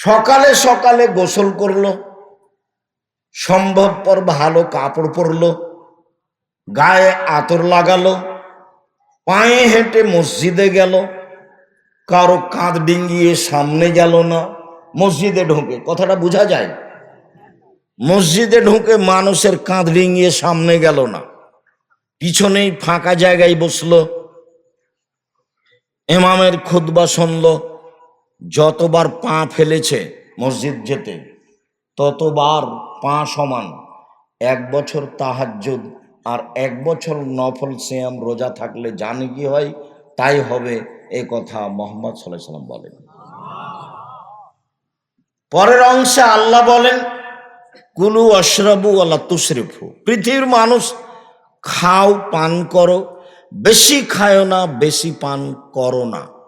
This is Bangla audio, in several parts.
সকালে সকালে গোসল করল, সম্ভবপর ভালো কাপড় পরলো, গায়ে আতর লাগালো, পায়ে হেঁটে মসজিদে গেল। কারও কাঁধ ডিঙ্গিয়ে সামনে গেল না, মসজিদে ঢোকে। কথাটা বোঝা যায়? মসজিদে ঢুকে মানুষের কাঁধ ডিঙ্গিয়ে সামনে গেল না। পিছনেই ফাঁকা জায়গায় বসল। এমামের খুতবা শুনল যতবার পা ফেলেছে মসজিদ যেতে, ততবার পা সমান। এক বছর তাহাজ্জুদ আর এক বছর নফল সিয়াম রোজা থাকলে জানে কি হয়? তাই হবে এ কথা মোহাম্মদ সাল্লাহ সাল্লাম বলেন। পরের অংশে আল্লাহ বলেন, কুলু অশ্রবু আল্লাহ তুশরিফু। পৃথিবীর মানুষ, খাও পান করো, বেশি খায় না, বেশি পান করো না।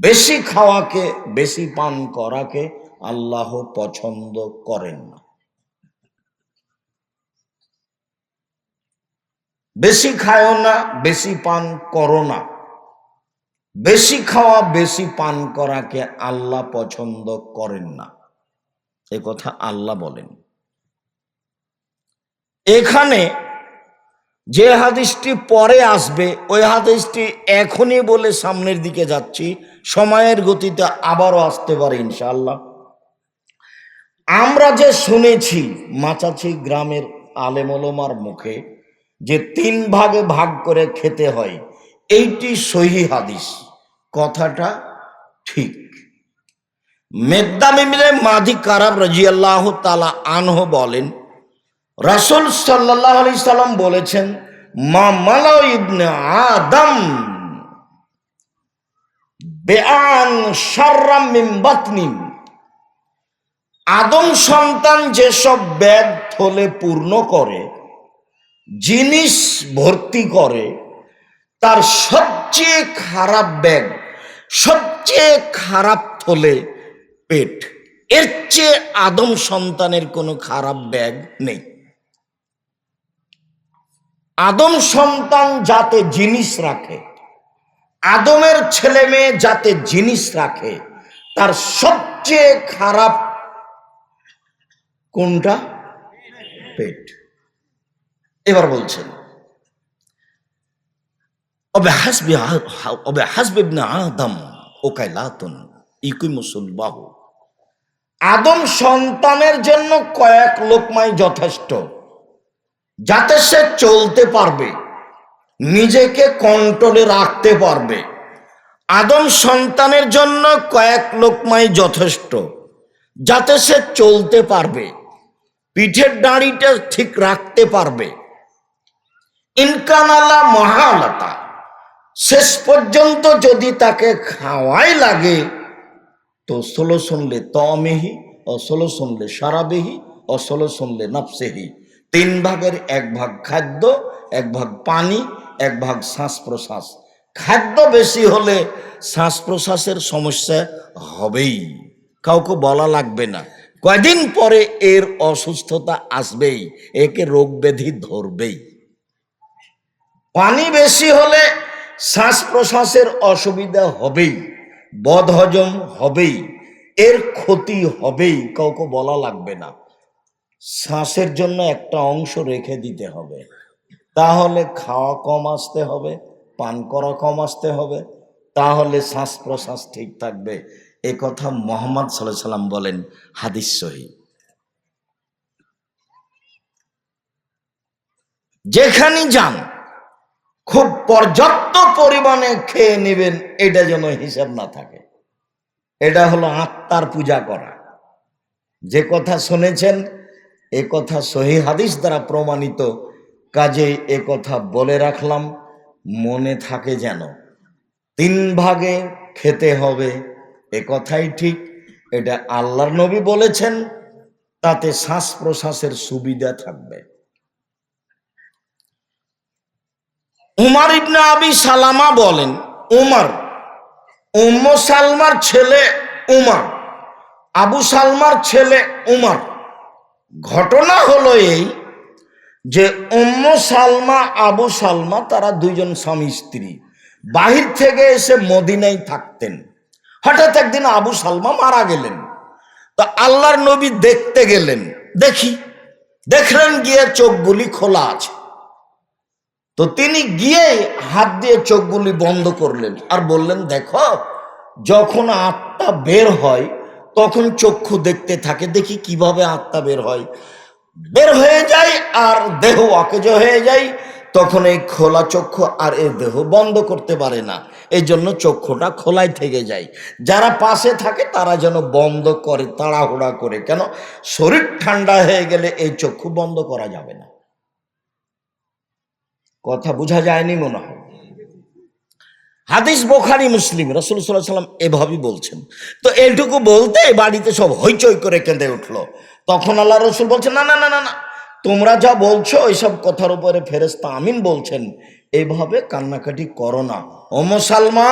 বেশি খাওয়াকে, বেশি পান করাকে আল্লাহ পছন্দ করেন না। বেশি খায়ও না, বেশি পান করো না। বেশি খাওয়া, বেশি পান করাকে আল্লাহ পছন্দ করেন না। এ কথা আল্লাহ বলেন। এখানে যে হাদিসটি পরে আসবে, ওই হাদিসটি এখনই বলে সামনের দিকে যাচ্ছি, সময়ের গতিতে আবারও আসতে পারে ইনশাআল্লাহ। আমরা যে শুনেছি মাচাছি গ্রামের আলেমলমার মুখে যে তিন ভাগে ভাগ করে খেতে হয়, এইটি সহি হাদিস। কথাটা ঠিক। মেদ্দামিমিরে মাদি কারাব রাজিয়াল্লাহ তালা আনহ বলেন রাসুল সাল্লাহ আলি সাল্লাম বলেছেন, মা মালাও ইবনে আদম বেআন সার্রাম আদম সন্তান যেসব ব্যাগ থলে পূর্ণ করে, জিনিস ভর্তি করে, তার সবচেয়ে খারাপ ব্যাগ সবচেয়ে খারাপ থলে পেট, এর চেয়ে আদম সন্তানের কোনো খারাপ ব্যাগ নেই। আদম সন্তান যাতে জিনিস রাখে, আদমের ছেলে মেয়ে যাতে জিনিস রাখে, তার সবচেয়ে খারাপ কোনটা? পেট। এবার বলছেন আদম ওকাইলাতুন ইকুমুসুল বাহু আদম সন্তানের জন্য কয়েক লোকমাই যথেষ্ট। যাতে সে চলতে পারবে, নিজেকে কন্ট্রোলে রাখতে পারবে। আদম সন্তানের জন্য কয়েক লোকমাই যথেষ্ট, যাতে সে চলতে পারবে, পিঠের দাঁড়িটা ঠিক রাখতে পারবে। ইনকানালা মহালতা, শেষ পর্যন্ত যদি তাকে খাওয়াই লাগে, তো ষোলো শুনলে তমেহি ও ষোলো শুনলে সারাবেহি ও ষোলো শুনলে নফসেহি। তিন ভাগের এক ভাগ খাদ্য, এক ভাগ পানি, এক ভাগ শ্বাস প্রশ্বাস খাদ্য বেশি হলে শ্বাস প্রশ্বাসের সমস্যা হবেই। কাউকে বলা লাগবে না। কয়দিন পরে এর অসুস্থতা আসবেই, একে রোগ ব্যাধি ধরবেই। পানি বেশি হলে শ্বাস প্রশ্বাসের অসুবিধা হবেই, বদহজম হবেই, এর ক্ষতি হবেই, কাউকে বলা লাগবে না। শ্বাসের জন্য একটা অংশ রেখে দিতে হবে। তাহলে খাওয়া কম আসতে হবে, পান করা কম আসতে হবে, তাহলে শ্বাস প্রশ্বাস ঠিক থাকবে। এ কথা মোহাম্মদ সাল্লাহ সাল্লাম বলেন, হাদিস সহি। যেখানে যান, খুব পর্যাপ্ত পরিমাণে খেয়ে নেবেন, এটা যেন হিসাব না থাকে। এটা হলো আত্মার পূজা করা। যে কথা শুনেছেন এ কথা সহি হাদিস দ্বারা প্রমাণিত। কাজে এ কথা বলে রাখলাম, মনে থাকে যেন তিন ভাগে খেতে হবে, এ কথাই ঠিক। এটা আল্লাহর নবী বলেছেন, তাতে শ্বাস প্রশ্বাসের সুবিধা থাকবে। উমার ইবনে আবি সালামা বলেন, উমার, উম্ম সালমার ছেলে উমার, আবু সালমার ছেলে উমার। ঘটনা হলো এই যে উম্ম সালমা, আবু সালমা, তারা দুইজন স্বামী স্ত্রী। বাহির থেকে এসে মদিনায় থাকতেন। হঠাৎ একদিন আবু সালমা মারা গেলেন। তো আল্লাহর নবী দেখতে গেলেন। দেখি, দেখলেন গিয়ে চোখগুলি খোলা আছে। তো তিনি গিয়ে হাত দিয়ে চোখগুলি বন্ধ করলেন আর বললেন, দেখো, যখন আত্মা বের হয় তখন চক্ষু দেখতে থাকে, দেখি কীভাবে আত্মা বের হয়। বের হয়ে যায় আর দেহ অকেজ হয়ে যায় তখন এই খোলা চক্ষু আর এই দেহ বন্ধ করতে পারে না। এই জন্য চক্ষুটা খোলাই থেকে যায়। যারা পাশে থাকে, তারা যেন বন্ধ করে, তাড়াহুড়া করে। কেন? শরীর ঠান্ডা হয়ে গেলে এই চক্ষু বন্ধ করা যাবে না। কথা বোঝা যায়নি মনে হয়। হাদিস বোখারি, মুসলিম। রসুল সাল্লাহ সাল্লাম এভাবেই বলছেন। তো এইটুকু বলতে বাড়িতে সব হইচই করে কেঁদে উঠল। তখন আল্লাহ রসুল বলছেন, না না না না না। তোমরা যা বলছো, এইসব কথার উপরে ফেরেস্তা আমিন বলছেন। এইভাবে কান্নাকাটি করো না। ও মুসালমা,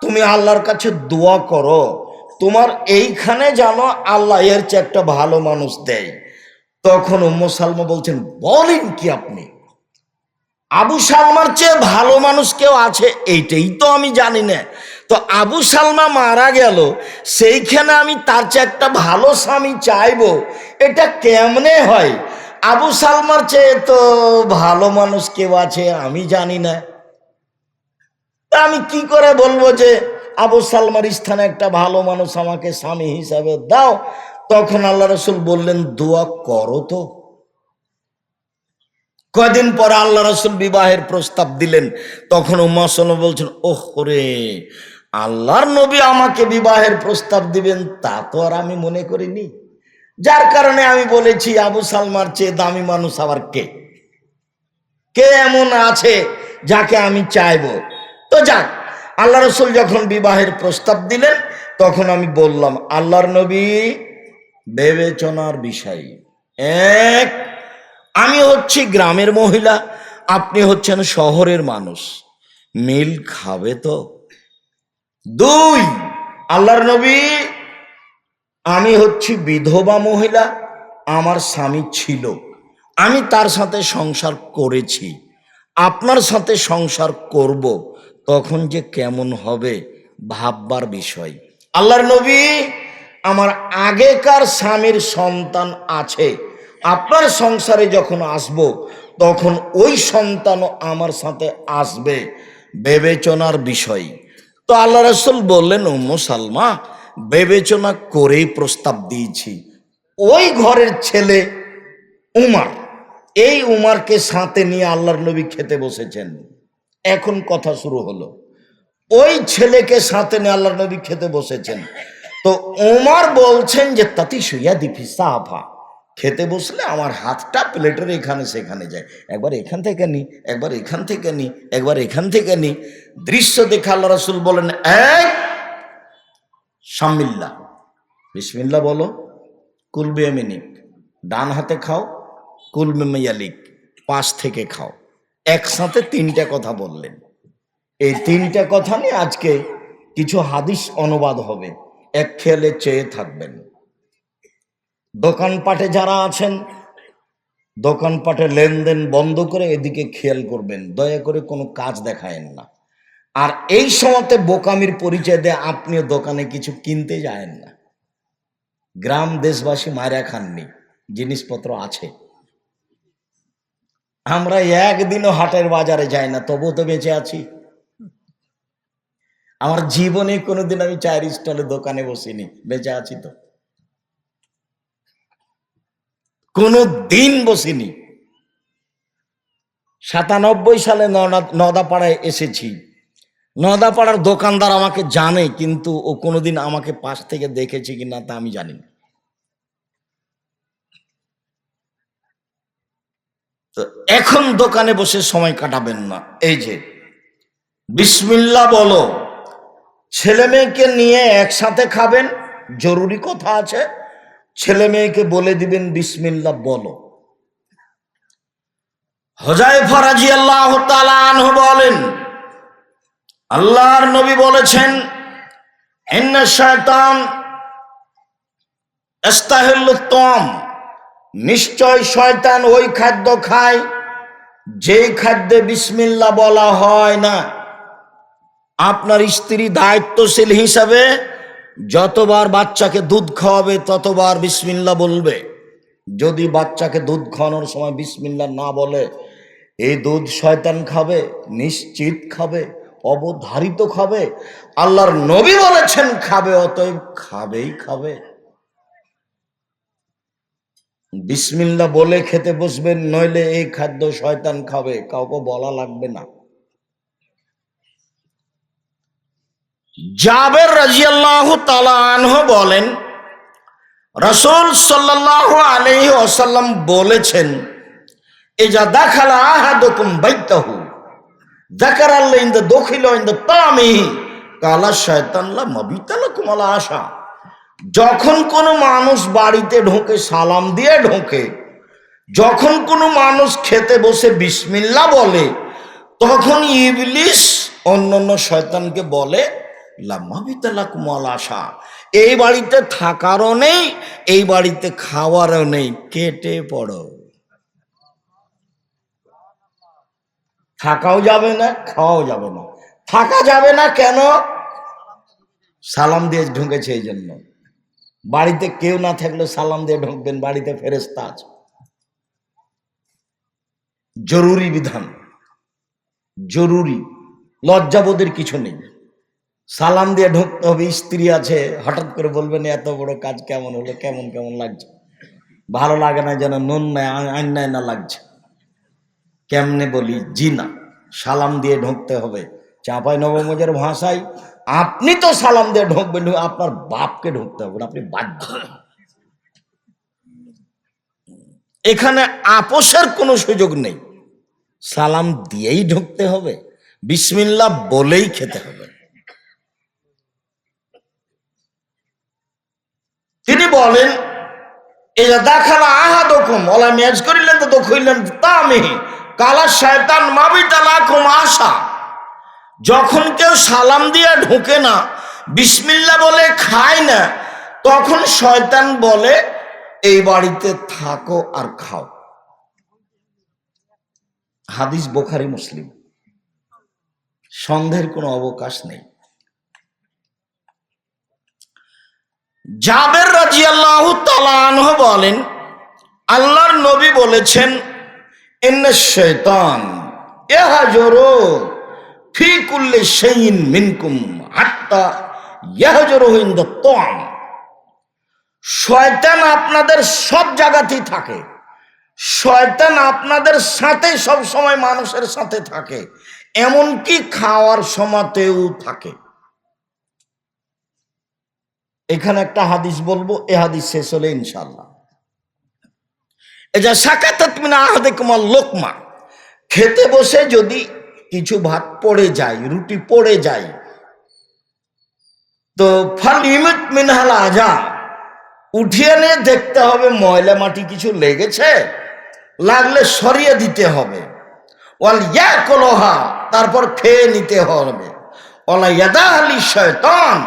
তুমি আল্লাহর কাছে দোয়া করো। তোমার এইখানে জানো আল্লাহ এর চেয়ে একটা ভালো মানুষ দেয়। তখন উম্ম সালমা বলছেন, বলেন কি আপনি? আবু সালমার চেয়ে ভালো মানুষ কেউ আছে? এইটাই তো আমি জানি না। তো আবু সালমা মারা গেল, সেইখানে আমি তার চেয়ে একটা ভালো স্বামী চাইব, এটা কেমনে হয়? আবু সালমার চেয়ে তো ভালো মানুষ কেউ আছে, আমি জানি না। তা আমি কি করে বলব যে, আবু সালমার স্থানে একটা ভালো মানুষ আমাকে স্বামী হিসাবে দাও? তখন আল্লাহ রসুল বললেন, দোয়া করো তো। কয়দিন পরে আল্লাহ রসুল বিবাহের প্রস্তাব দিলেন। তখন উম্মা সাল্লাম বলছেন, ওহ রে আল্লাহর নবী আমাকে বিবাহের প্রস্তাব দিবেন, তা তো আর আমি মনে করিনি। যার কারণে আমি বলেছি, আবু সালমার চেয়ে দামি মানুষ আবার কে? কে এমন আছে যাকে আমি চাইব? তো যাক, আল্লাহ রসুল যখন বিবাহের প্রস্তাব দিলেন, তখন আমি বললাম, আল্লাহর নবী, বিবেচনার বিষয়। এক আমি হচ্ছি গ্রামের মহিলা, আপনি হচ্ছেন শহরের মানুষ। মিল খাবে তো? দুই, আল্লাহর নবী, আমি হচ্ছি বিধবা মহিলা, আমার স্বামী ছিল। আমি তার সাথে সংসার করেছি। আপনার সাথে সংসার করব, তখন যে কেমন হবে ভাববার বিষয়। আল্লাহর নবী, আমার আগেকার স্বামীর সন্তান আছে। আপনার সংসারে যখন আসব, তখন ওই সন্তানও আমার সাথে আসবে। বিবেচনার বিষয়। তো আল্লাহ রসুল বললেন উম্ম সালমা বিবেচনা করেই প্রস্তাব দিয়েছি। ওই ঘরের ছেলে উমার, এই উমারকে সাথে নিয়ে আল্লাহর নবী খেতে বসেছেন। এখন কথা শুরু হলো। ওই ছেলেকে সাথে নিয়ে আল্লাহর নবী খেতে বসেছেন। তো উমার বলছেন যে, তাতি শুইয়া দিফি সাহাফা খেতে বসলে আমার হাতটা প্লেটের এখানে সেখানে যায়। একবার এখান থেকে নি, একবার এখান থেকে নি, একবার এখান থেকে নি। দৃশ্য দেখে আল্লাহ রসুল বলেন এক সামিল্লা বিসমিল্লা বলো, কুলবে মিনিক, ডান হাতে খাও, কুলবে মেয়ালিক, পাশ থেকে খাও। একসাথে তিনটা কথা বললেন। এই তিনটা কথা নিয়ে আজকে কিছু হাদিস অনুবাদ হবে। এক খেলে চেয়ে থাকবেন। দোকানপাটে যারা আছেন দোকানপাটে লেনদেন বন্ধ করে এদিকে খেয়াল করবেন, দয়া করে কোনো কাজ দেখায়েন না। আর এই সময়তে বোকামির পরিচয় দিয়ে আপনিও দোকানে কিছু কিনতে যায়েন না। গ্রাম দেশবাসী মারা খাননি, জিনিসপত্র আছে। আমরা একদিনও হাটের বাজারে যাই না, তবুও তো বেঁচে আছি। আমার জীবনে কোনোদিন আমি চায়ের স্টলে দোকানে বসিনি, বেঁচে আছি তো। কোনো দিন বসিনি। সাতানব্বই সালে নদাপাড়ায় এসেছি। নদাপাড়ার দোকানদার আমাকে জানে, কিন্তু ও কোনোদিন আমাকে পাশ থেকে দেখেছে কিনা তা আমি জানি না। তো এখন দোকানে বসে সময় কাটাবেন না। এই যে বিসমিল্লা বলো, ছেলে মেয়েকে নিয়ে একসাথে খাবেন? জরুরি কথা আছে। ছেলে মেয়েকে বলে দিবেন বিসমিল্লা বলো। হজাই ফরাজি আল্লাহ আনহু বলেন, আল্লাহর নবী বলেছেন, ইন্না শয়তান ইস্তাহিল্লুত্তম নিশ্চয় শয়তান ওই খাদ্য খায়, যেই খাদ্যে বিসমিল্লা বলা হয় না। আপনার স্ত্রী দায়িত্বশীল হিসাবে যতবার বাচ্চাকে দুধ খাওয়াবে, ততবার বিসমিল্লা বলবে। যদি বাচ্চাকে দুধ খাওয়ানোর সময় বিসমিল্লা না বলে এই দুধ শয়তান খাবে, নিশ্চিত খাবে, অবধারিত খাবে, আল্লাহর নবী বলেছেন খাবে, অতএব খাবেই খাবে। বিসমিল্লা বলে খেতে বসবেন, নইলে এই খাদ্য শয়তান খাবে, কাউকে বলা লাগবে না। জাবের রাজিয়াল্লাহ তালানহ বলেন, রসুল সাল্লাহ আলহি আসাল্লাম বলেছেন এই যা দেখালা আহাদুকুম বাইতাহু দেখার আল্লাহ ইন দ্য দখিল ইন দ্য তামিহি কালা শয়তানলা মবিতালা কুমালা আশা। যখন কোনো মানুষ বাড়িতে ঢোকে সালাম দিয়ে ঢোকে, যখন কোনো মানুষ খেতে বসে বিসমিল্লা বলে, তখন ইবলিশ অন্যান্য শয়তানকে বলে আশা। এই বাড়িতে থাকারও নেই, এই বাড়িতে খাওয়ারও নেই। কেটে পড়ো। থাকাও যাবে না, খাওয়াও যাবে না। থাকা যাবে না কেন? সালাম দিয়ে ঢুকেছে এই জন্য। বাড়িতে কেউ না থাকলে সালাম দিয়ে ঢুকবেন, বাড়িতে ফেরেস্তা আছে। জরুরি বিধান। জরুরি। লজ্জাবোধের কিছু নেই। সালাম দিয়ে ঢুকতে হবে, স্ত্রী আছে, হঠাৎ করে বলবেন এত বড় কাজ কেমন হলো, কেমন কেমন লাগছে? ভালো লাগে না যেন নুন নাই নাই না লাগছে। কেমনে বলি, জি না, সালাম দিয়ে ঢুকতে হবে। চাঁপাই নবমজের ভাষায়, আপনি তো সালাম দিয়ে ঢুকবেন, আপনার বাপকে ঢুকতে হবে, আপনি বাধ্য। এখানে আপোষের কোনো সুযোগ নেই। সালাম দিয়েই ঢুকতে হবে বিসমিল্লা বলেই খেতে হবে। তিনি বলেন এরা দেখালা আহাদকুম ওলা ম্যাচ করিলেন তো দখইলেন তামিহি কালা শয়তান মাবিতালাকুম আশা। যখন কেউ সালাম দিয়ে ঢুকে না, বিসমিল্লা বলে খায় না, তখন শয়তান বলে, এই বাড়িতে থাকো আর খাও। হাদিস বোখারি মুসলিম। সন্দেহের কোনো অবকাশ নেই। জাবের রাজিয়াল্লাহু তাআলা বলেন, আল্লাহর নবী বলেছেন, ইন্না শয়তান ইয়াহজুরু ফি কুল্লি শাইইন মিনকুম হাত্তা ইয়াহজুরু ইন দ্য তাম শয়তান আপনাদের সব জায়গাতেই থাকে। শয়তান আপনাদের সাথে সব সময় মানুষের সাথে থাকে। এমনকি খাওয়ার সময়তেও থাকে। এখানে একটা হাদিস বলব, এ হাদিস শেষ হলে ইনশাল্লাহ এটা সাকাতাত মিনা আহাদে কুমার লোকমা। খেতে বসে যদি কিছু ভাত পড়ে যায়, রুটি পড়ে যায়, তো ফাল ইমিত মিনহাল আজা। উঠিয়ে নিয়ে দেখতে হবে ময়লা মাটি কিছু লেগেছে, লাগলে সরিয়ে দিতে হবে। ওয়াল ইয়া কলোহা তারপর খেয়ে নিতে হবে। ওলা ইয়াদা আলী শয়তান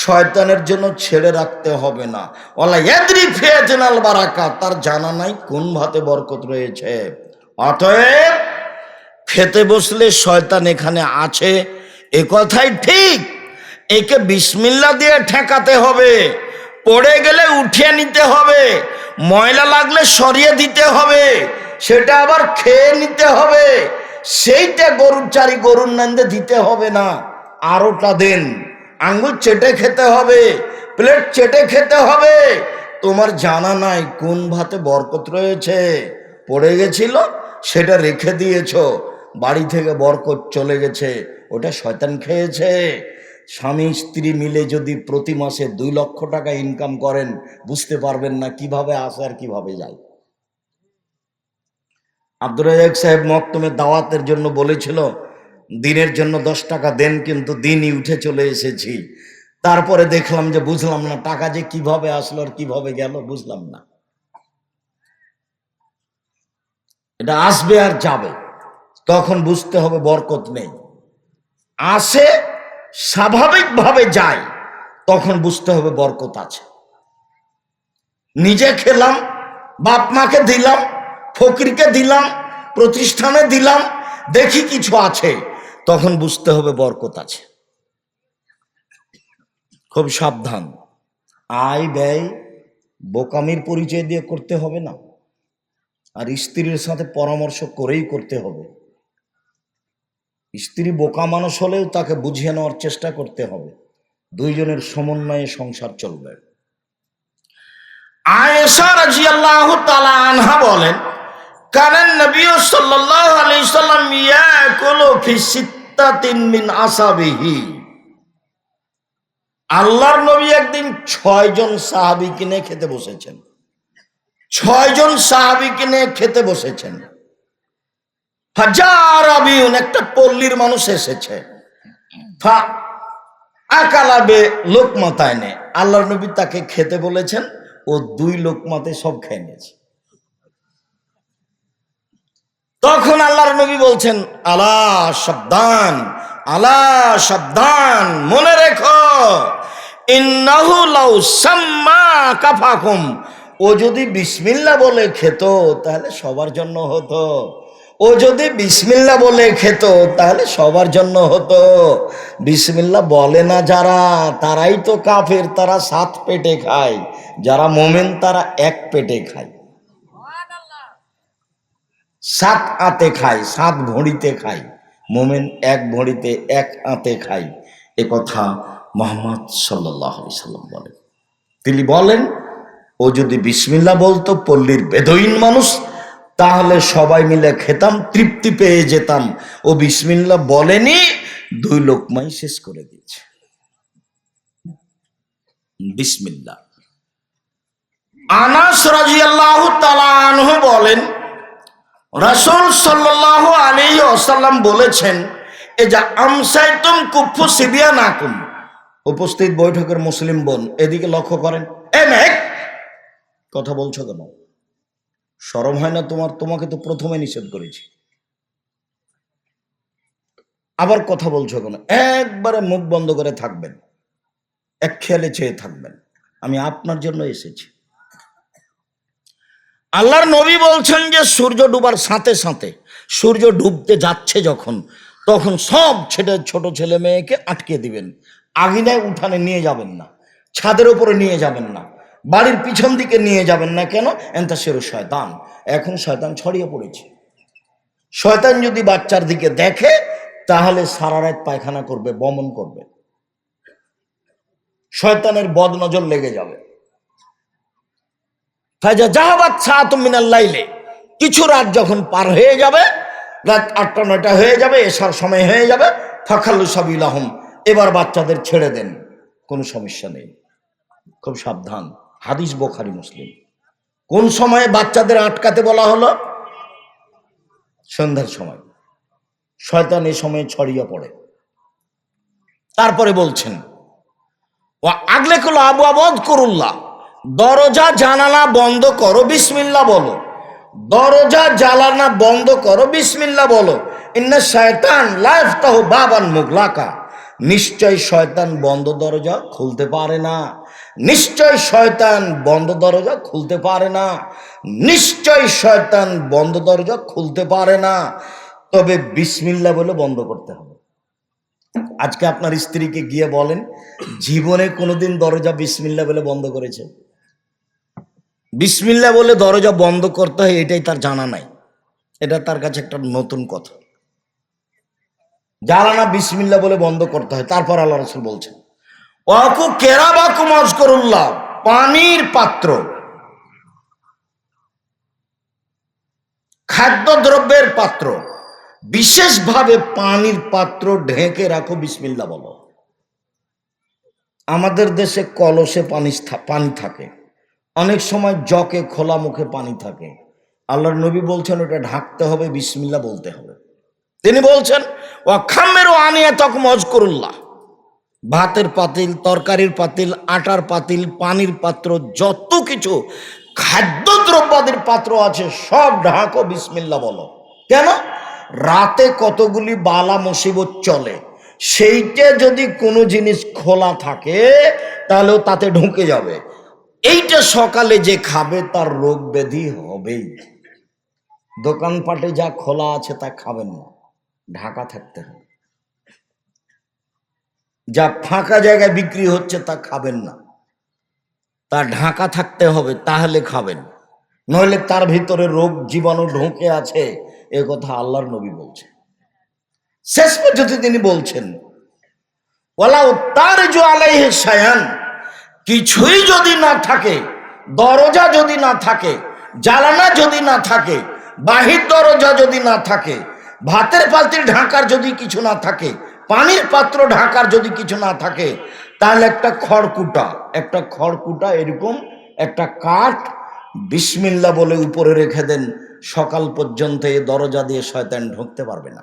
শয়তানের জন্য ছেড়ে রাখতে হবে না। ওলা ইয়াদ্রি ফিয়াজনাল বারাকা, তার জানা নাই কোন ভাতে বরকত রয়েছে। অতএব খেতে বসলে শয়তান এখানে আছে, এ কথাই ঠিক। একে বিসমিল্লা দিয়ে ঠেকাতে হবে, পড়ে গেলে উঠিয়ে নিতে হবে, ময়লা লাগলে সরিয়ে দিতে হবে, সেটা আবার খেয়ে নিতে হবে, সেইটা গরুর চারি গরুর নান্দে দিতে হবে না। আরোটা দেন। আঙ্গুল চেটে খেতে হবে, প্লেট চেটে খেতে হবে। তোমার জানা নাই কোন ভাতে বরকত রয়েছে। পড়ে গেছিল, সেটা রেখে দিয়েছ। বাড়ি থেকে বরকত চলে গেছে, ওটা শয়তান খেয়েছে। স্বামী স্ত্রী মিলে যদি প্রতি মাসে দুই লক্ষ টাকা ইনকাম করেন, বুঝতে পারবেন না কীভাবে আসে আর কীভাবে যায়। আব্দুর রাজাক সাহেব মক্তমে দাওয়াতের জন্য বলেছিল দিনের জন্য দশ টাকা দেন, কিন্তু দিনই উঠে চলে এসেছি। তারপরে দেখলাম যে বুঝলাম না, টাকা যে কীভাবে আসলো আর কীভাবে গেল, বুঝলাম না। এটা আসবে আর যাবে, তখন বুঝতে হবে বরকত নেই। আসে, স্বাভাবিকভাবে যায়, তখন বুঝতে হবে বরকত আছে। নিজে খেলাম, বাপ মাকে দিলাম, ফকিরকে দিলাম, প্রতিষ্ঠানে দিলাম, দেখি কিছু আছে। তখন বুঝতে হবে বরকত আছে। খুব সাবধান। আয় ব্যয় বোকামির পরিচয় দিয়ে করতে হবে না। আর স্ত্রীর সাথে পরামর্শ করেই করতে হবে। স্ত্রী বোকা মানুষ হলেও তাকে বুঝিয়ে নেওয়ার চেষ্টা করতে হবে। দুইজনের সমন্বয়ে সংসার চলবে। আয়েশা রাদিয়াল্লাহু তাআলা আনহা বলেন কারণ নবী সাল্লাল্লাহু আলাইহি সাল্লাম ইয়াকুলু ফি সিত্তাতিন মিন আসাবিহি। আল্লাহর নবী একদিন ছয়জন সাহাবী কিনে খেতে বসেছেন। ছয়জন সাহাবী কিনে খেতে বসেছেন। হাজার আবিউন, একটা পল্লীর মানুষ এসেছে। আকালাবে লোকমাতায় নে আল্লাহর নবী তাকে খেতে বলেছেন ও দুই লোকমাতে সব খেয়ে নিয়েছে। তখন আল্লাহর নবী বলছেন, আলা সাবধান আলা সাবধান, মনে রেখো কাফাকুম। ও যদি বিসমিল্লা বলে খেত, তাহলে সবার জন্য হতো। ও যদি বিসমিল্লা বলে খেত, তাহলে সবার জন্য হতো। বিসমিল্লা বলে না যারা, তারাই তো কাফের, তারা সাত পেটে খায়। যারা মোমেন, তারা এক পেটে খায়। সাত আতে খায় সাত ভড়িতে খায় মোমেন এক ভড়িতে এক আতে খায় এ কথা মোহাম্মদ সাল্লাম বলেন। তিনি বলেন, ও যদি বিসমিল্লা বলতো, পল্লীর বেদইন মানুষ, তাহলে সবাই মিলে খেতাম, তৃপ্তি পেয়ে যেতাম। ও বিসমিল্লা বলেনি, দুই লোকমাই শেষ করে দিয়েছে। বিসমিল্লা আনাস রাজিয়াল্লাহু তাআলা আনহু বলেন রাসূল সাল্লাল্লাহু আলী আসাল্লাম বলেছেন এ যা আমসাইতুম কুফু সিবিয়া নাকুম উপস্থিত বৈঠকের মুসলিম বোন, এদিকে লক্ষ্য করেন, এ মেঘ, কথা বলছো কেন? সরম হয় না তোমার? তোমাকে তো প্রথমে নিষেধ করেছি। আবার কথা বলছো কেন? একবারে মুখ বন্ধ করে থাকবেন, এক খেয়ালে চেয়ে থাকবেন। আমি আপনার জন্য এসেছি। আল্লাহর নবী বলছেন যে, সূর্য ডুবার সাথে সাথে সূর্য ডুবতে যাচ্ছে যখন, তখন সব ছেলে, ছোট ছেলে মেয়েকে আটকে দিবেন। আগিনায় উঠানে নিয়ে যাবেন না, ছাদের উপরে নিয়ে যাবেন না, বাড়ির পিছন দিকে নিয়ে যাবেন না কেন? এনতা সেরো শয়তান। এখন শয়তান ছড়িয়ে পড়েছে। শয়তান যদি বাচ্চার দিকে দেখে, তাহলে সারা রাত পায়খানা করবে, বমন করবে। শয়তানের বদনজর লেগে যাবে। মিনাল্লাইলে কিছু রাত যখন পার হয়ে যাবে, রাত আটটা, নয়টা হয়ে যাবে এসার সময় হয়ে যাবে, ফাখাল্লু সাবিল আহম এবার বাচ্চাদের ছেড়ে দেন। কোনো সমস্যা নেই। খুব সাবধান। হাদিস বোখারি, মুসলিম। কোন সময়ে বাচ্চাদের আটকাতে বলা হলো? সন্ধ্যার সময়। শয়তান এ সময়ে ছড়িয়ে পড়ে। তারপরে বলছেন ও আগলে কলো আবু আবদ করুল্লাহ দরজা, জানালা বন্ধ করো বিসমিল্লা বলো। দরজা জ্বালানা বন্ধ করো বিসমিল্লা বলো। ইন্না শয়তান লাইফ তাহ বাবান মুগলাকা। নিশ্চয় শয়তান বন্ধ দরজা খুলতে পারে না। নিশ্চয় শয়তান বন্ধ দরজা খুলতে পারে না। নিশ্চয় শয়তান বন্ধ দরজা খুলতে পারে না। তবে বিসমিল্লা বলে বন্ধ করতে হবে। আজকে আপনার স্ত্রীকে গিয়ে বলেন, জীবনে কোনোদিন দরজা বিসমিল্লা বলে বন্ধ করেছে। বিসমিল্লা বলে দরজা বন্ধ করতে হয়, এটাই তার জানা নাই। এটা তার কাছে একটা নতুন কথা। জ্বালানা বিসমিল্লা বলে বন্ধ করতে হয়, তারপর আল্লাহ রসুল বলছেন অকু কেরাবাকু মজকরুল্লাহ পানির পাত্র। খাদ্যদ্রব্যের পাত্র। বিশেষভাবে পানির পাত্র ঢেকে রাখো বিসমিল্লা বলো। আমাদের দেশে কলসে পানি পানি থাকে। অনেক সময় জকে খোলা মুখে পানি থাকে। আল্লাহর নবী বলছেন, ওটা ঢাকতে হবে বিসমিল্লা বলতে হবে। তিনি বলছেন ও আনিয়া তক মজকরুল্লাহ ভাতের পাতিল, তরকারির পাতিল, আটার পাতিল, পানির পাত্র, যত কিছু খাদ্যদ্রব্যাদির পাত্র আছে, সব ঢাকো বিসমিল্লা বলো। কেন? রাতে কতগুলি বালা মুসিবত চলে, সেইটা যদি কোনো জিনিস খোলা থাকে, তাহলেও তাতে ঢুকে যাবে। এইটা সকালে যে খাবে, তার রোগ ব্যাধি হবেই। দোকানপাটে যা খোলা আছে, তা খাবেন না। ঢাকা থাকতে হবে। যা ফাঁকা জায়গায় বিক্রি হচ্ছে, তা খাবেন না। তা ঢাকা থাকতে হবে, তাহলে খাবেন। নইলে তার ভিতরে রোগ জীবাণু ঢোকে আছে, এ কথা আল্লাহর নবী বলছে শেষ পর্যন্ত তিনি বলছেন ওলাও তার জো আলাইহে সায়ান কিছুই যদি না থাকে, দরজা যদি না থাকে জ্বালানা যদি না থাকে, বাহির দরজা যদি না থাকে, ভাতের পাত্রে ঢাকার যদি কিছু না থাকে, পানির পাত্র ঢাকার যদি কিছু না থাকে, তাহলে একটা খড়কুটা একটা খড়কুটা এরকম, একটা কাঠ, বিসমিল্লা বলে উপরে রেখে দেন, সকাল পর্যন্ত এই দরজা দিয়ে শয়তান ঢুকতে পারবে না।